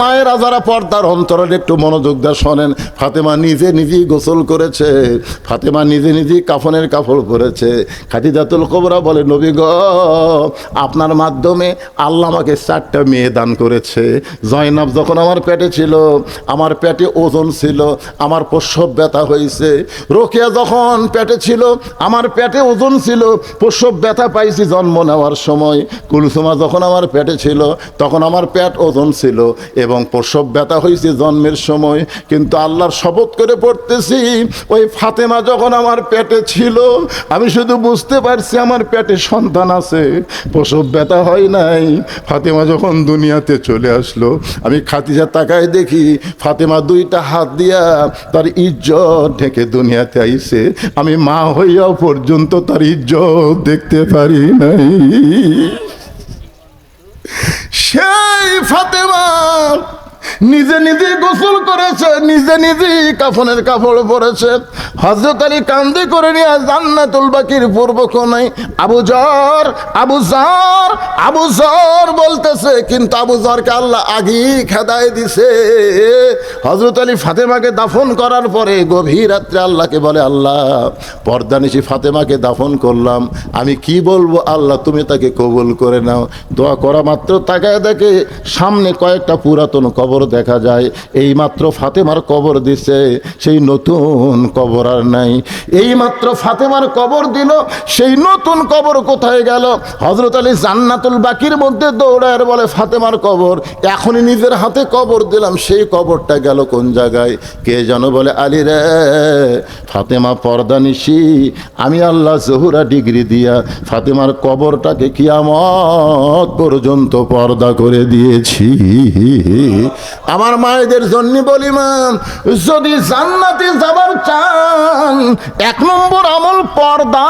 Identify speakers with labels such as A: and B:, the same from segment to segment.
A: Ma মায়েরা যারা পর্দার অন্তরালে একটু মনোযোগ দেওয়া শোনেন। ফাতেমা নিজে নিজেই গোসল করেছে। ফাতেমা নিজে নিজেই কাফনের কাপড় পরেছে। খাদিজাতুল কবরা বলে, নবী গ, আপনার মাধ্যমে আল্লাহ আমাকে চারটা মেয়ে দান করেছে। জয়নাব যখন আমার পেটে ছিল, আমার পেটে ওজন ছিল, আমার প্রসব ব্যথা হয়েছে। রোকেয়া যখন পেটে ছিল, আমার পেটে ওজন ছিল, প্রসব ব্যথা পাইছি জন্ম নেওয়ার সময়। কুলসুমা যখন আমার পেটে ছিল, তখন আমার পেট ওজন ছিল এবং প্রসব ব্যথা হয়েছে জন্মের সময়, কিন্তু আল্লাহর শপথ করে পড়তেছি, ওই ফাতেমা যখন আমার পেটে ছিল, আমি শুধু বুঝতে পারছি আমার পেটে সন্তান আছে, প্রসব ব্যথা হয় নাই। ফাতেমা যখন দুনিয়াতে চলে আসলো, আমি খাতিজা তাকায় দেখি, ফাতেমা দুইটা হাত দিয়া তার ইজ্জত ঢেকে দুনিয়াতে আইছে। আমি মা হইয়াও পর্যন্ত তার ইজ্জত দেখতে পারি নাই। সেই ফাতেমা নিজে নিজে গোসল করেছে, নিজে নিজেই কাফনের কাপড় পরেছে। হজরত আলী কান্দে করে নিয়ে জান্নাতুল বাকির পূর্ব কোনায় আবু জর আবু জর আবু জর বলতেছে, কিন্তু আবু জরকে আল্লাহ আগেই খেদায় দিছে। হজরত আলী ফাতেমাকে দাফন করার পরে গভীর রাত্রে আল্লাহকে বলে, আল্লাহ পর্দানিশি ফাতেমাকে দাফন করলাম। আমি কি বলব? আল্লাহ, তুমি তাকে কবুল করে নাও। দোয়া করা মাত্র তাকায় দেখে সামনে কয়েকটা পুরাতন কবর দেখা যায়। এই মাত্র ফাতেমার কবর দিছে, সেই নতুন কবর আর নাই। এই মাত্র ফাতেমার কবর দিল, সেই নতুন কবর কোথায় গেল? হজরত আলী জান্নাতুল বাকির মধ্যে দৌড়ায় বলে, ফাতেমার কবর, এখনই নিজের হাতে কবর দিলাম, সেই কবরটা গেল কোন জায়গায়? কে যেন বলে, আলী রে, ফাতেমা পর্দা নিশি, আমি আল্লাহ জহুরা ডিগ্রি দিয়া ফাতেমার কবরটাকে কিয়ামত পর্যন্ত পর্দা করে দিয়েছি। আমার মায়েদের জন্য বলি, মা, যদি জান্নাতে যাবার চান, এক নম্বর আমল পর্দা,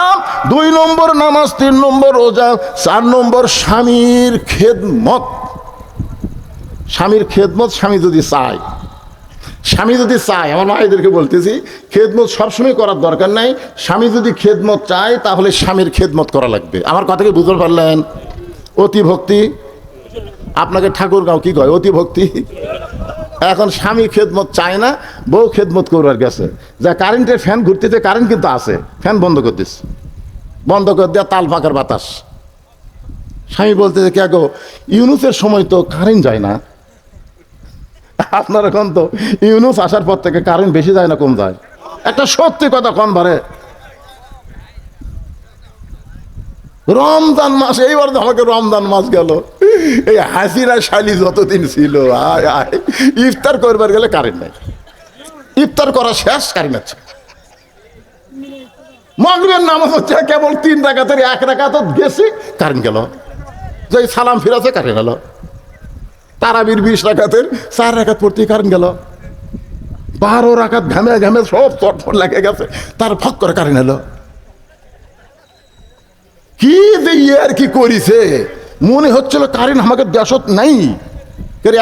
A: দুই নম্বর নামাজ, তিন নম্বর রোজা, চার নম্বর স্বামীর খেদমত। স্বামীর খেদমত স্বামী যদি চায়, স্বামী যদি চায়, আমার মায়েদেরকে বলতেছি, খেদমত সবসময় করার দরকার নাই। স্বামী যদি খেদমত চায়, তাহলে স্বামীর খেদমত করা লাগবে। আমার কথাকে বুঝতে পারলেন? অতি ভক্তি আপনাকে ঠাকুরগাঁও কি কয়? অতি ভক্তি। এখন স্বামী খেদমত চায় না, বউ খেদমত করবার গেছে। যা কারেন্টের ফ্যান ঘুরতেছে, কারেন্ট কিন্তু আছে। ফ্যান বন্ধ করে দিস। বন্ধ করে দেওয়া তাল ফাঁকার বাতাস। স্বামী বলতেছে, কে গো, ইউনুসের সময় তো কারেন্ট যায় না। আপনার এখন তো ইউনুস আসার পর থেকে কারেন্ট বেশি যায় না, কম যায়। একটা সত্যি কথা কম বারে রমজান মাস, এইবার তো আমাকে রমজান মাস গেল। এই হাসিরা শালি যতদিন ছিল, আয় আয়। ইফতার করবার গেলে কারেন্ট নাই। ইফতার করা শেষ, কারেন্ট আছে। মগরের নামাজ হচ্ছে কেবল তিন রাখাতের এক রাখাত গেছি, কারেন্ট গেল। যে সালাম ফিরাছে কারেন্ট গেল। তারাবির বিশ রাখাতের চার রাখাত পড়তে কারেন্ট গেল। বারো রাখাত ঘামে ঘামে সব চটফট লেগে গেছে। তার ফক করে কারেন্ট এলো। কি যে আর কি করিছে? মনে হচ্ছিল কারেন্ট আমাকে দেশত নাই।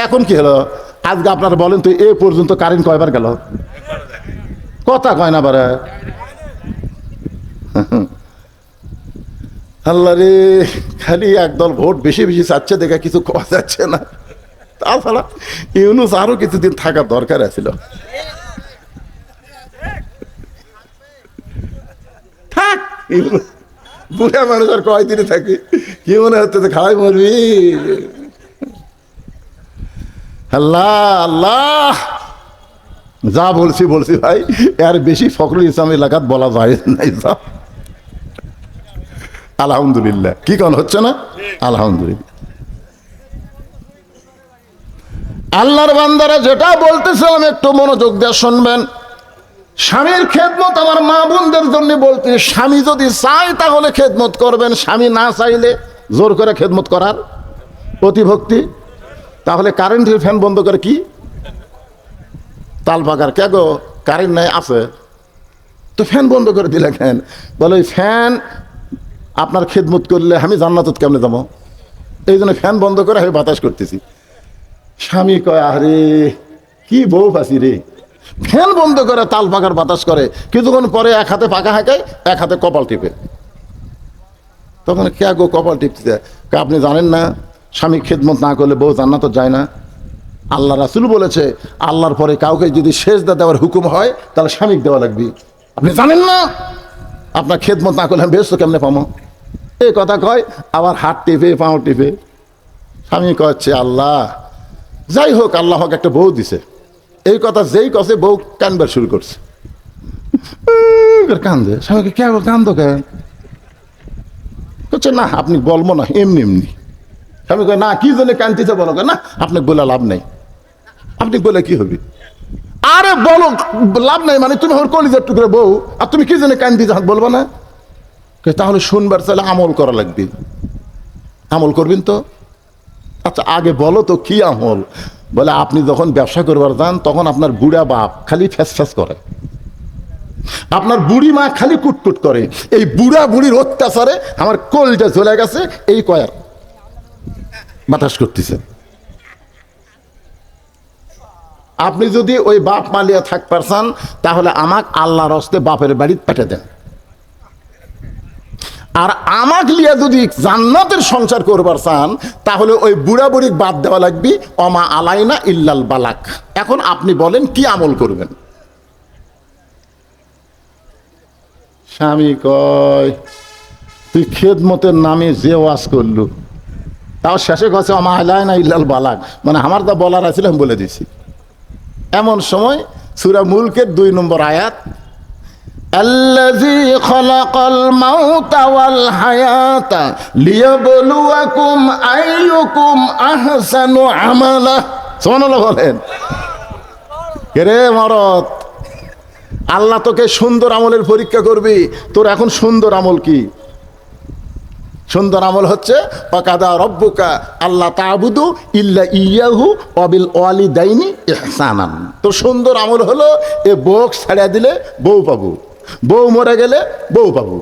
A: এখন কি হলো? আজকে আপনারা বলেন তো, এ পর্যন্ত কারেন্ট কয়বার গেল? কথা কয় না বারে। আল্লাহ রে, খালি একদল ভোট বেশি বেশি চাচ্ছে দেখে কিছু করা যাচ্ছে না। তাছাড়া ইউনুস আরও কিছুদিন থাকার দরকার আছিল। থাক, ইউনুস। বুড়া মানুষ আর কয়দিনে থাকে কি মনে হচ্ছে যে খাওয়াই মরবি আল্লাহ আল্লাহ! যা বলছি বলছি ভাই, এর বেশি ফখরুল ইসলাম এলাকাত বলা যায় নাই আলহামদুলিল্লাহ। কি কারণ, হচ্ছে না? আলহামদুলিল্লাহ। আল্লাহর বান্দারা যেটা বলতেছিলাম একটু মনোযোগ দিয়ে শুনবেন। স্বামীর খেদমত আমার মা বোনদের জন্য বলতে, স্বামী যদি চায় তাহলে খেদমত করবেন, স্বামী না চাইলে জোর করে খেদমত করার অতিভক্তি তাহলে কারেন্টের ফ্যান বন্ধ করে কি? তাল পাকার কে গো, কারেন্ট নাই, আছে? তো ফ্যান বন্ধ করে দিলে কেন? বলে, ওই ফ্যান আপনার খেদমত করলে আমি জান্নাতত কেমনে যাব? এই জন্য ফ্যান বন্ধ করে আমি বাতাস করতেছি। স্বামী কয়, আরে, কি বউ ফাঁসি রে? ফ্যান বন্ধ করে তাল পাকার বাতাস করে, কিছুক্ষণ পরে এক হাতে পাকা হাঁকায় এক হাতে কপাল টিপে। তখন কে গো কপাল টিপতে? আপনি জানেন না? স্বামী খেদমত না করলে বউ জান্নাত যায় না। আল্লাহ রাসুল বলেছে, আল্লাহর পরে কাউকে যদি সেজদা দেওয়ার হুকুম হয়, তাহলে স্বামীক দেওয়া লাগবে। আপনি জানেন না? আপনার খেদমত না করলে আমি বেশ কেমনে পামো এই কথা কয়, আবার হাত টিপে, পাও টিপে। স্বামী কচ্ছে, আল্লাহ, যাই হোক, আল্লাহ হোক একটা বউ দিছে। এই কথা যেই কছে বউ কানবার শুরু করছে। কান্দে। স্বামীকে কে কান্দো কে? হচ্ছে না আপনি বলব না এমনি এমনি। স্বামী কয় না কি জন্য কান্দিতে বলো না আপনি বলে লাভ নেই। আপনি বলে কি হবে? আরে বলো লাভ নাই মানে তুমি আমার কলিজার টুকরে বউ আর তুমি কি জন্য কান্দি যা বলব না? তাহলে শুনবার চাইলে আমল করা লাগবে। আমল করবেন তো? আচ্ছা আগে বলো তো কি আমল? বলে, আপনি যখন ব্যবসা করবার যান, তখন আপনার বুড়া বাপ খালি ফ্যাস ফ্যাস করে। আপনার বুড়ি মা খালি কুটকুট করে। এই বুড়া বুড়ির অত্যাচারে আমার কোলটা চলে গেছে, এই কয়ার বাতাস করতেছে। আপনি যদি ওই বাপ মালিয়া থাক পারছেন তাহলে আমাক আল্লাহর হস্তে বাপের বাড়ি পাঠিয়ে দেন। আর আমাক লিয়া যদি জান্নাতের সংসার করবার চান, তাহলে ওই বুড়া বুড়ি বাদ দেওয়া লাগবে, অমা আলাইনা ইল্লাল বালাক। এখন আপনি বলেন, কি আমল করবেন? স্বামী কয়, তুই খেদমতের নামে যে ওয়াজ করলু, তাও শেষে কাছে অমা আলাইনা ইল্লাল বালাক। মানে আমার যা বলার আছিল আমি বলে দিছি। এমন সময় সুরা মুলকের দুই নম্বর আয়াত الذي خلق الموت والحياة ليبلوكم أيكم أحسن عملا সোমানুল্লাহ বলেন রে মরদ আল্লাহ তোকে সুন্দর আমলের পরীক্ষা করবি তোর এখন সুন্দর আমল কি সুন্দর আমল হচ্ছে অকাদা রব্বুকা আল্লাহ তাবুদু ইল্লা ইয়াহু অবিল ওয়ালি দাইনি ইহসানান তো সুন্দর আমল হলো এ বউ ছাড়িয়া দিলে বউ পাবো বউ মরে গেলে বউ পাবো।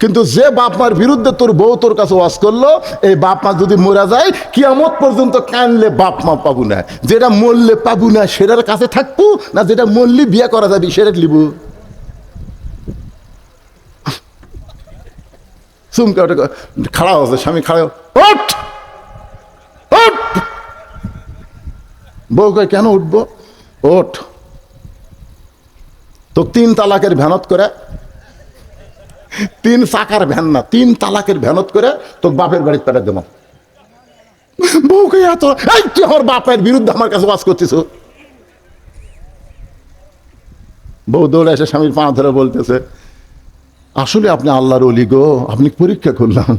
A: কিন্তু যে বাপ মার বিরুদ্ধে তোর বউ তোর কাছে ওয়াজ করল, এই বাপ মা যদি মরা যায়, কিয়ামত পর্যন্ত কানলে বাপ মা পাবো না। যেটা মরলে পাবো না, সেটার কাছে থাকব না যেটা মরলে বিয়ে করা যাবে, সেটা লিবু। চুমকে ওটা খাড়া হচ্ছে স্বামী, খাড়া ওঠ! ওঠ! বউ কেন উঠবো? ওঠ! তো তিন তালাকের ভ্যানত করে, তিন চাকার ভ্যান না, তিন তালাকের ভ্যানত করে তো বাপের বাড়িতে পেটে দেব। বউকে এত আমার বাপের বিরুদ্ধে আমার কাছে বাস করছিস বউ দৌড়ে এসে স্বামীর পা ধরে বলতেছে, আসলে আপনি আল্লাহর অলি গো, আপনি পরীক্ষা করলাম।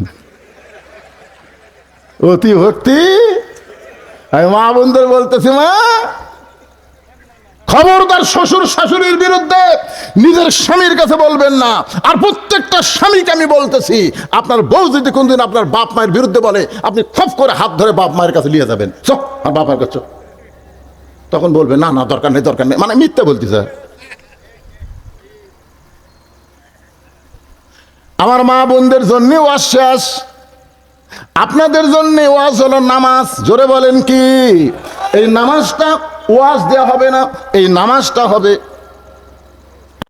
A: অতি ভক্তি। আমি মা বন্ধুর বলতেছি, মা খবরদার শ্বশুর শাশুড়ির বিরুদ্ধে নিজের স্বামীর কাছে বলবেন না। আর প্রত্যেকটা স্বামীকে আমি বলতেছি, আপনার বউ যদি কোনদিন আপনার বাপ মায়ের বিরুদ্ধে বলে, আপনি খপ করে হাত ধরে বাপ মায়ের কাছে নিয়ে যাবেন। চক আর বাপ মায়ের কাছে চ। তখন বলবে, না না, দরকার নেই দরকার নেই। মানে মিথ্যে মিথ্যা বলতেছে। আমার মা বোনদের জন্য ওয়াজ আপনাদের জন্য ওয়াজ হলো নামাজ। জোরে বলেন কি? এই নামাজটা ওয়াজ দেওয়া হবে না এই নামাজটা হবে।